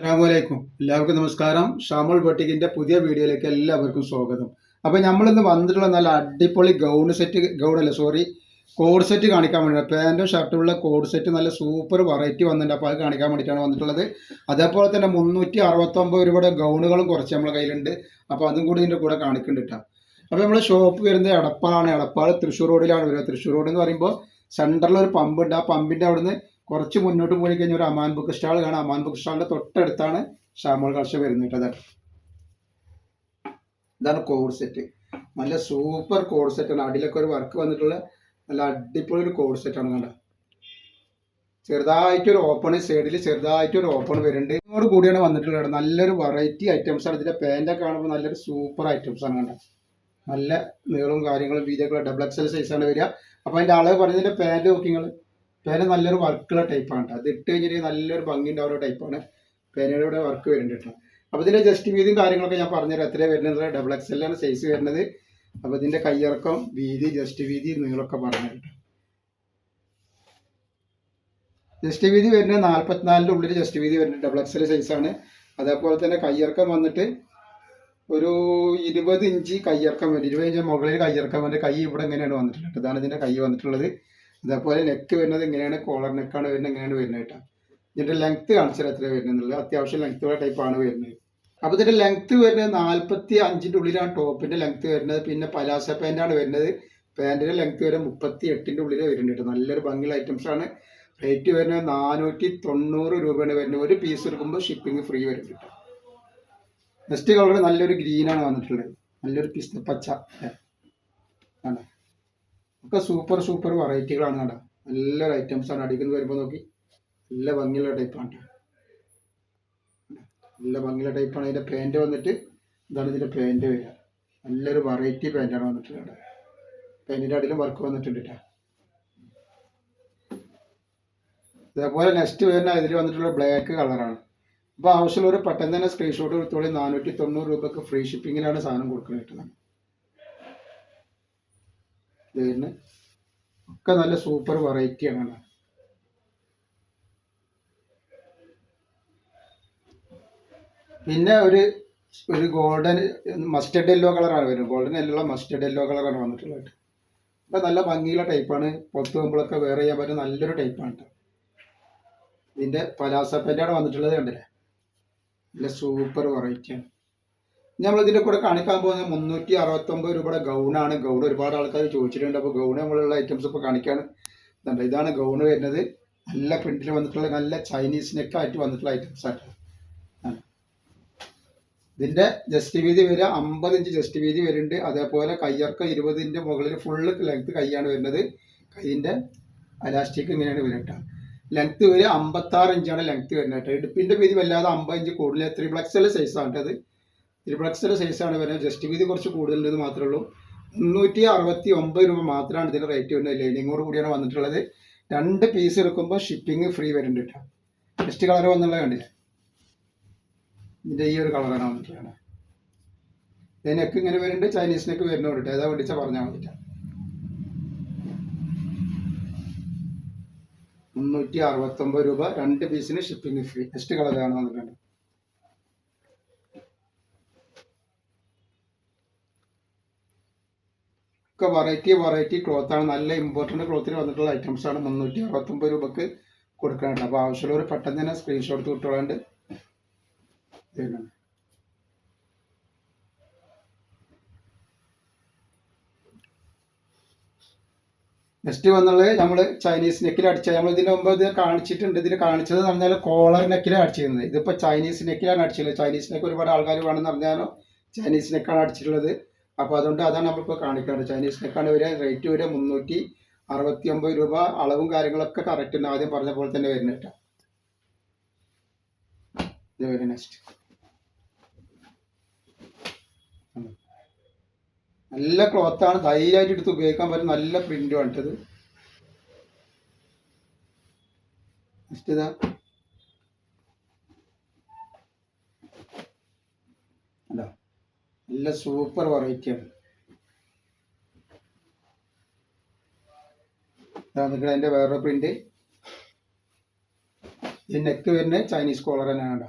അസ്സാമലൈക്കും എല്ലാവർക്കും നമസ്കാരം. ഷാമുൾ ബട്ടിക്കിന്റെ പുതിയ വീഡിയോയിലേക്ക് എല്ലാവർക്കും സ്വാഗതം. അപ്പൊ നമ്മളിന്ന് വന്നിട്ടുള്ള നല്ല അടിപൊളി ഗൗൺ സെറ്റ് ഗൗൺ അല്ല? സോറി കോഡ് സെറ്റ് കാണിക്കാൻ വേണ്ടി. പാന്റും ഷർട്ടുമുള്ള കോഡ് സെറ്റ് നല്ല സൂപ്പർ വെറൈറ്റി വന്നിട്ടുണ്ട്. അപ്പോൾ അത് കാണിക്കാൻ വേണ്ടിയിട്ടാണ് വന്നിട്ടുള്ളത്. അതേപോലെ തന്നെ മുന്നൂറ്റി അറുപത്തൊമ്പത് രൂപയുടെ ഗൗണുകളും കുറച്ച് നമ്മളെ കയ്യിലുണ്ട്. അപ്പോൾ അതും കൂടി ഇതിന്റെ കൂടെ കാണിക്കുന്നുണ്ട് അപ്പോൾ നമ്മൾ ഷോപ്പ് വരുന്നത് എടപ്പാളാണ് എടപ്പാൾ തൃശ്ശൂർ റോഡിലാണ് വരുന്നത്. തൃശ്ശൂർ റോഡ് എന്ന് പറയുമ്പോൾ സെന്ററിൽ ഒരു പമ്പ് ഉണ്ട്. ആ പമ്പിന്റെ അവിടുന്ന് കുറച്ച് മുന്നോട്ട് പോയി കഴിഞ്ഞാൽ ഒരു അമാൻ ബുക്ക് സ്റ്റാൾ കാണാം. അമാൻ ബുക്ക് സ്റ്റാളിന്റെ തൊട്ടടുത്താണ് ഷാമോൾ കർഷ വരുന്നത്. ഇതാണ് കോഡ് സെറ്റ് നല്ല സൂപ്പർ കോഡ് സെറ്റാണ് അടിയിലൊക്കെ ഒരു വർക്ക് വന്നിട്ടുള്ള നല്ല അടിപൊളി ഒരു കോഡ് സെറ്റാണ് ആണ് കണ്ട? ചെറുതായിട്ടൊരു ഓപ്പൺ സൈഡിൽ ചെറുതായിട്ടൊരു ഓപ്പൺ വരുന്നുണ്ട്. ഇതിനോട് കൂടിയാണ് വന്നിട്ടുള്ളത് നല്ലൊരു വെറൈറ്റി ഐറ്റംസ് ആണ്. ഇതിന്റെ പാന്റൊക്കെ കാണുമ്പോൾ നല്ലൊരു സൂപ്പർ ഐറ്റംസ് ആണ് കണ്ട? നല്ല നീളവും കാര്യങ്ങളും വീതിയൊക്കെ ഡബിൾ എക്സൽ സൈസാണ് വരിക. അപ്പോൾ അതിന്റെ അളവ് പറഞ്ഞതിന്റെ പാന്റ് നോക്കി പേന നല്ലൊരു വർക്കുള്ള ടൈപ്പാണ് കേട്ടോ. അത് ഇട്ട് കഴിഞ്ഞിട്ട് നല്ലൊരു ഭംഗി ഉണ്ടാവുന്ന ടൈപ്പാണ് പേനയുടെ വർക്ക് വരുന്നുണ്ട് കേട്ടോ. അപ്പോൾ ഇതിന്റെ ജസ്റ്റ് വീതിയും കാര്യങ്ങളൊക്കെ ഞാൻ പറഞ്ഞുതരാം. എത്ര വരുന്നത്? ഡബിൾ എക്സ് എല്ലാണ് സൈസ് വരുന്നത്. അപ്പോൾ ഇതിന്റെ കയ്യിറക്കം വീതി ജസ്റ്റ് വീതി നിങ്ങളൊക്കെ പറഞ്ഞു കേട്ടോ. ജസ്റ്റ് വീതി വരുന്നത് നാൽപ്പത്തിനാലിന്റെ ഉള്ളിൽ ജസ്റ്റ് വീതി വരുന്നത് ഡബിൾ എക്സ് എൽ സൈസാണ് അതേപോലെ തന്നെ കയ്യിറക്കം വന്നിട്ട് ഒരു ഇരുപത് ഇഞ്ച് കയ്യിറക്കം വരും. ഇരുപത് ഇഞ്ച് മുകളിൽ കയ്യിറക്കം വന്നിട്ട് കൈ ഇവിടെ എങ്ങനെയാണ് വന്നിട്ടുള്ളത്? ഇതാണ് ഇതിന്റെ കൈ വന്നിട്ടുള്ളത്. അതേപോലെ നെക്ക് വരുന്നത് എങ്ങനെയാണ്? കോളർ നെക്കാണ് വരുന്നത് എങ്ങനെയാണ് വരുന്നത് കേട്ടോ ഇതിന്റെ ലെങ്ത് കാണിച്ചാൽ എത്ര വരുന്നത് അത്യാവശ്യം ടൈപ്പ് ആണ് വരുന്നത്. അപ്പോൾ ഇതിന്റെ ലെങ്ത് വരുന്നത് നാൽപ്പത്തി അഞ്ചിന്റെ ഉള്ളിലാണ് ടോപ്പിന്റെ ലെങ്ത് വരുന്നത്. പിന്നെ പലാസ പാന്റാണ് വരുന്നത്. പാന്റിന്റെ ലെങ്ത് വരെ മുപ്പത്തി എട്ടിന്റെ ഉള്ളിൽ വരുന്നുണ്ട് നല്ലൊരു ഭംഗിയുള്ള ആണ്. റേറ്റ് വരുന്നത് നാനൂറ്റി തൊണ്ണൂറ് രൂപയാണ് വരുന്നത്. ഒരു പീസ് എടുക്കുമ്പോൾ ഷിപ്പിംഗ് ഫ്രീ വരും നെക്സ്റ്റ് കളർ നല്ലൊരു ഗ്രീനാണ് വന്നിട്ടുള്ളത്. നല്ലൊരു പിസ്ത പച്ച. ആണ്. ഒക്കെ സൂപ്പർ സൂപ്പർ വെറൈറ്റികളാണ് കേട്ടോ ഐറ്റംസ് ആണ്. അടിക്കുന്നത് വരുമ്പോൾ നോക്കി. നല്ല ഭംഗിയുള്ള ടൈപ്പാണ് നല്ല ഭംഗിയുള്ള ടൈപ്പാണ് ഇതിന്റെ പാന്റ് വന്നിട്ട് ഇതാണ് ഇതിന്റെ പാന്റ് വരിക. നല്ലൊരു വെറൈറ്റി പാന്റാണ് വന്നിട്ടുള്ളത് പാന്റിന്റെ അടിയിലും വർക്ക് വന്നിട്ടുണ്ട് കേട്ടോ ഇതേപോലെ നെക്സ്റ്റ് വരുന്ന ഇതിൽ വന്നിട്ടുള്ള ബ്ലാക്ക് കളറാണ് അപ്പോൾ ആവശ്യമുള്ളവർ പെട്ടെന്ന് തന്നെ സ്ക്രീൻഷോട്ട് എടുത്തോളി. നാനൂറ്റി തൊണ്ണൂറ് രൂപക്ക് ഫ്രീ ഷിപ്പിങ്ങിലാണ് സാധനം കൊടുക്കുന്നത് കേട്ടോ ഇതിന് ഒക്കെ നല്ല സൂപ്പർ വെറൈറ്റി അങ്ങനെ പിന്നെ ഒരു ഒരു ഗോൾഡൻ മസ്റ്റർഡ് യെല്ലോ കളറാണ് വരുന്നത്. ഗോൾഡൻ യെല്ലോ മസ്റ്റർഡ് യെല്ലോ കളറാണ് വന്നിട്ടുള്ളത്. അപ്പം നല്ല ഭംഗിയുള്ള ടൈപ്പാണ് പുറത്ത് പോകുമ്പോഴൊക്കെ വേറെ ചെയ്യാൻ പറ്റുന്ന നല്ലൊരു ടൈപ്പാണ് ഇതിന്റെ ഇതിന്റെ പലാസ പെന്റാണ് വന്നിട്ടുള്ളത് കണ്ടില്ലേ? നല്ല സൂപ്പർ വെറൈറ്റിയാണ് നമ്മൾ ഇതിന്റെ കൂടെ കാണിക്കാൻ പോകുന്നത് മുന്നൂറ്റി അറുപത്തൊമ്പത് രൂപയുടെ ഗൗണാണ്. ഗൗൺ ഒരുപാട് ആൾക്കാർ ചോദിച്ചിട്ടുണ്ട്. അപ്പോൾ ഗൗൺ നമ്മളുള്ള ഐറ്റംസ് ഇപ്പോൾ കാണിക്കാണ്. ഇതാണ് ഗൗൺ വരുന്നത്. നല്ല പ്രിന്റിൽ വന്നിട്ടുള്ള നല്ല ചൈനീസ് നെക്ക് നെക്കായിട്ട് വന്നിട്ടുള്ള ഐറ്റംസ് ആയിട്ട് ആണ്. ഇതിന്റെ ജസ്റ്റ് വീതി വരിക. അമ്പത് ഇഞ്ച് ജസ്റ്റ് വീതി വരുന്നുണ്ട്. അതേപോലെ കയ്യർക്ക് ഇരുപതിന്റെ മുകളിൽ ഫുള്ള് ലെങ്ത് കൈയാണ് വരുന്നത്. കൈയിന്റെ അലാസ്റ്റിക് ഇങ്ങനെയാണ് വരുന്നത് ലെങ്ത് വരിക അമ്പത്താറ് ഇഞ്ചാണ് ലെങ്ത് വരുന്നത് ഇടുപ്പിന്റെ വീതി വല്ലാതെ അമ്പത് ഇഞ്ച് കൂടുതൽ. ത്രിബിൾ എക്സൽ സൈസാണ് കേട്ടോ അത് സൈസ് ആണ് വരുന്നത്. ജസ്റ്റ് വീതി കുറച്ച് കൂടുതലുണ്ടെന്ന് മാത്രമേ ഉള്ളൂ. മുന്നൂറ്റി അറുപത്തി ഒമ്പത് രൂപ മാത്രമാണ് ഇതിന്റെ റേറ്റ് വരുന്നത്. ലൈനിങ്ങോട് കൂടിയാണ് വന്നിട്ടുള്ളത്. രണ്ട് പീസ് എടുക്കുമ്പോൾ ഷിപ്പിംഗ് ഫ്രീ വരുന്നുണ്ട് കേട്ടോ. നെക്സ്റ്റ് കളർ വന്നുള്ളത് കണ്ടില്ലേ? ഇതിന്റെ ഈ ഒരു കളറാണ് വന്നിട്ടുള്ളത്. ഇതിനൊക്കെ നെക്ക് ഇങ്ങനെ വരുന്നുണ്ട്. ചൈനീസിനൊക്കെ നെക്ക് വരുന്നുണ്ട് കേട്ടോ. ഏതാ വേണ്ടിച്ചാൽ പറഞ്ഞാൽ മതി മുന്നൂറ്റി അറുപത്തൊമ്പത് രൂപ രണ്ട് പീസിന് ഷിപ്പിംഗ് ഫ്രീ ജസ്റ്റ് കളറാണ് വന്നിട്ടുണ്ട് ഒക്കെ വെറൈറ്റി വെറൈറ്റി ആണ്. നല്ല ഇമ്പോർട്ടന്റ് ക്ലോത്തിൽ വന്നിട്ടുള്ള ഐറ്റംസ് ആണ് മുന്നൂറ്റി അറുപത്തൊമ്പത് രൂപക്ക് കൊടുക്കാനുണ്ട് അപ്പോൾ ആവശ്യമുള്ളവർ പെട്ടെന്ന് തന്നെ സ്ക്രീൻഷോട്ട് കിട്ടുകൊണ്ട് നെക്സ്റ്റ് വന്നുള്ളത് നമ്മൾ ചൈനീസ് നെക്കിൽ അടിച്ച നമ്മൾ ഇതിന് മുമ്പ് ഇത് കാണിച്ചിട്ടുണ്ട്. ഇതിൽ കാണിച്ചത് എന്ന് പറഞ്ഞാൽ കോളർ നെക്കിലാണ് അടിച്ചിരുന്നത് ഇതിപ്പോൾ ചൈനീസ് നെക്കിലാണ് അടിച്ചിട്ടുള്ളത് ചൈനീസ് നെക്ക് ഒരുപാട് ആൾക്കാർ വേണമെന്ന് പറഞ്ഞാലോ ചൈനീസ് നെക്കാണ് അടിച്ചിട്ടുള്ളത് അപ്പോൾ അതുകൊണ്ട് അതാണ് നമ്മളിപ്പോൾ കാണിക്കേണ്ടത് ചൈനീസിനേക്കാണ് വരിക റേറ്റ് വരെ മുന്നൂറ്റി അറുപത്തി ഒമ്പത് രൂപ അളവും കാര്യങ്ങളൊക്കെ കറക്റ്റ് ഉണ്ട്. ആദ്യം പറഞ്ഞ പോലെ തന്നെ വരുന്നത് കേട്ടോ. ഇത് നെക്സ്റ്റ് നല്ല ക്ലോത്താണ് ധൈര്യമായിട്ട് എടുത്ത് ഉപയോഗിക്കാൻ പറ്റും. നല്ല പ്രിന്റും വേണ്ടത് നെക്സ്റ്റ് ഇതാ. നല്ല സൂപ്പർ വെറൈറ്റി ആണ്. അതിന്റെ വേറൊരു പ്രിന്റ് ഈ നെക്ക് വരുന്ന ചൈനീസ് കോളർ തന്നെയാണ് കേട്ടോ.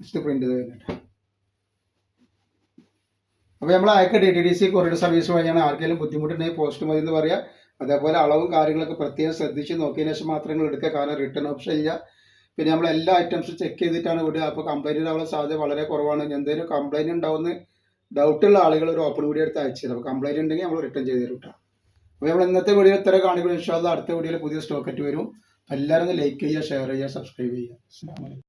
നെക്സ്റ്റ് പ്രിന്റ് അപ്പോൾ നമ്മൾ അയക്കെ D T D C courier service വഴിയാണ് ആർക്കെങ്കിലും ബുദ്ധിമുട്ടുണ്ടെങ്കിൽ പോസ്റ്റ് മതി എന്ന് പറയാം. അതേപോലെ അളവും കാര്യങ്ങളൊക്കെ പ്രത്യേകം ശ്രദ്ധിച്ച് നോക്കിയതിനു ശേഷം മാത്രം നിങ്ങൾ എടുക്കുക കാരണം റിട്ടേൺ ഓപ്ഷൻ ഇല്ല. പിന്നെ നമ്മൾ എല്ലാ ഐറ്റംസും ചെക്ക് ചെയ്തിട്ടാണ് വിടുക. അപ്പോൾ കംപ്ലൈന്റ് ഉണ്ടാവാൻ സാധ്യത വളരെ കുറവാണ്. എന്തെങ്കിലും കംപ്ലൈന്റ് ഉണ്ടാവുന്ന ഡൗട്ടുള്ള ആളുകൾ ഒരു ഓപ്പൺ വീഡിയോ എടുത്ത് അയച്ചു തരും. അപ്പോൾ കംപ്ലൈന്റ് ഉണ്ടെങ്കിൽ നമ്മൾ റിട്ടേൺ ചെയ്ത് തരും അപ്പോൾ നമ്മൾ ഇന്നത്തെ വീഡിയോ ഇത്ര കാണിക്കുന്നത് ഇൻഷാല്ല അടുത്ത വീഡിയോയിൽ പുതിയ സ്റ്റോക്കറ്റ് വരും. എല്ലാവരും ലൈക്ക് ചെയ്യുക ഷെയർ ചെയ്യുക സബ്സ്ക്രൈബ് ചെയ്യുക.